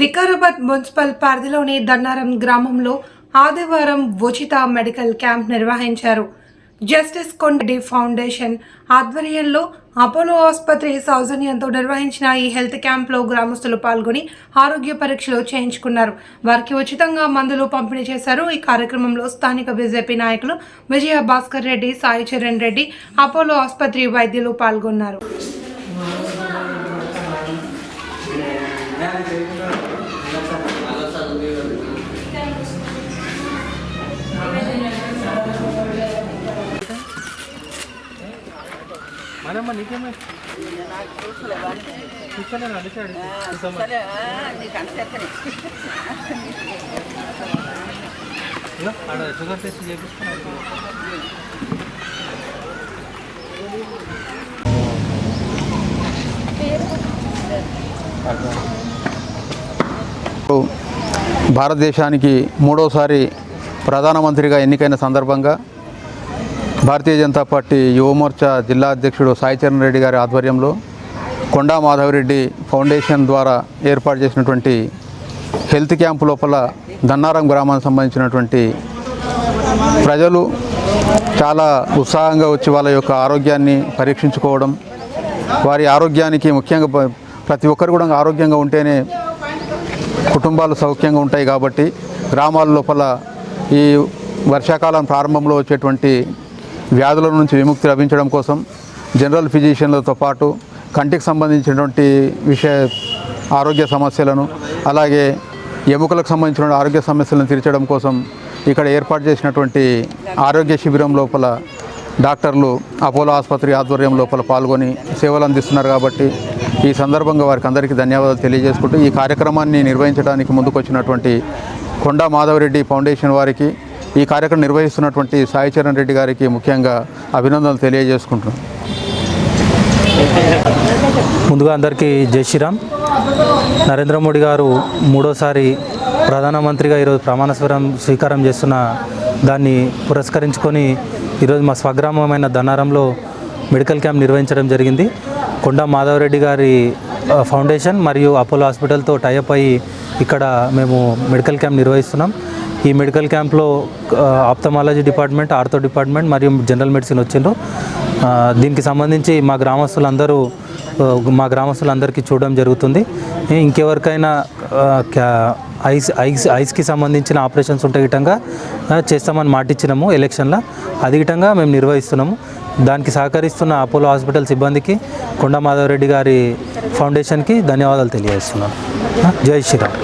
Vikarabad municipal పరిధిలోని దన్నారం గ్రామంలో ఆదివారం ఉచిత మెడికల్ క్యాంప్ నిర్వహించారు. జస్టిస్ కొండడి ఫౌండేషన్ ఆధ్వర్యంలో అపోలో ఆసుపత్రి సౌజన్యంతో నిర్వహించిన ఈ హెల్త్ క్యాంప్లో గ్రామస్తులు పాల్గొని ఆరోగ్య పరీక్షలు చేయించుకున్నారు. వారికి ఉచితంగా మందులు పంపిణీ చేశారు. ఈ కార్యక్రమంలో స్థానిక బీజేపీ నాయకులు విజయ భాస్కర్ రెడ్డి సాయి చరణ్ రెడ్డి అపోలో ఆసుపత్రి వైద్యులు పాల్గొన్నారు. నీకేమే. ఇదిగో, ఆడ షుగర్ టెస్ట్ భారతదేశానికి మూడోసారి ప్రధానమంత్రిగా ఎన్నికైన సందర్భంగా భారతీయ జనతా పార్టీ యువమోర్చా జిల్లా అధ్యక్షుడు సాయిచరణ్ రెడ్డి గారి ఆధ్వర్యంలో కొండా మాధవరెడ్డి ఫౌండేషన్ ద్వారా ఏర్పాటు చేసినటువంటి హెల్త్ క్యాంపు లోపల దన్నారం గ్రామానికి సంబంధించినటువంటి ప్రజలు చాలా ఉత్సాహంగా వచ్చి వాళ్ళ యొక్క ఆరోగ్యాన్ని పరీక్షించుకోవడం వారి ఆరోగ్యానికి ముఖ్యంగా ప్రతి ఒక్కరు కూడా ఆరోగ్యంగా ఉంటేనే కుటుంబాలు సౌఖ్యంగా ఉంటాయి కాబట్టి గ్రామాల లోపల ఈ వర్షాకాలం ప్రారంభంలో వచ్చేటువంటి వ్యాధుల నుంచి విముక్తి లభించడం కోసం జనరల్ ఫిజిషియన్లతో పాటు కంటికి సంబంధించినటువంటి విషయ ఆరోగ్య సమస్యలను అలాగే ఎముకలకు సంబంధించిన ఆరోగ్య సమస్యలను తీర్చడం కోసం ఇక్కడ ఏర్పాటు చేసినటువంటి ఆరోగ్య శిబిరం లోపల డాక్టర్లు అపోలో ఆసుపత్రి ఆధ్వర్యం లోపల పాల్గొని సేవలు అందిస్తున్నారు కాబట్టి ఈ సందర్భంగా వారికి అందరికీ ధన్యవాదాలు తెలియజేసుకుంటూ ఈ కార్యక్రమాన్ని నిర్వహించడానికి ముందుకొచ్చినటువంటి కొండా మాధవరెడ్డి ఫౌండేషన్ వారికి ఈ కార్యక్రమం నిర్వహిస్తున్నటువంటి సాయి చరణ్ రెడ్డి గారికి ముఖ్యంగా అభినందనలు తెలియజేసుకుంటున్నాను ముందుగా అందరికీ జై శ్రీరామ్. నరేంద్ర మోడీ గారు మూడోసారి ప్రధానమంత్రిగా ఈరోజు ప్రమాణస్వరం స్వీకారం చేస్తున్న దాన్ని పురస్కరించుకొని ఈరోజు మా స్వగ్రామమైన దన్నారంలో మెడికల్ క్యాంప్ నిర్వహించడం జరిగింది. కొండా మాధవరెడ్డి గారి ఫౌండేషన్ మరియు అపోలో హాస్పిటల్తో టైఅప్ అయ్యి ఇక్కడ మేము మెడికల్ క్యాంప్ నిర్వహిస్తున్నాం. ఈ మెడికల్ క్యాంప్లో ఆప్థమాలజీ డిపార్ట్మెంట్ ఆర్థో డిపార్ట్మెంట్ మరియు జనరల్ మెడిసిన్ వచ్చిండ్రు. దీనికి సంబంధించి మా గ్రామస్తులందరూ మా గ్రామస్తులందరికీ చూడడం జరుగుతుంది. ఇంకెవరికైనా క్యా- ఐస్ ఐస్ ఐస్కి సంబంధించిన ఆపరేషన్స్ ఉంటే గిటంగా చేస్తామని మాటిచ్చినాము ఎలక్షన్లో. అది గిటంగా మేము నిర్వహిస్తున్నాము. దానికి సహకరిస్తున్న అపోలో హాస్పిటల్ సిబ్బందికి కొండ మాధవరెడ్డి గారి ఫౌండేషన్కి ధన్యవాదాలు తెలియజేస్తున్నాను. ఆ, జై శ్రీరామ్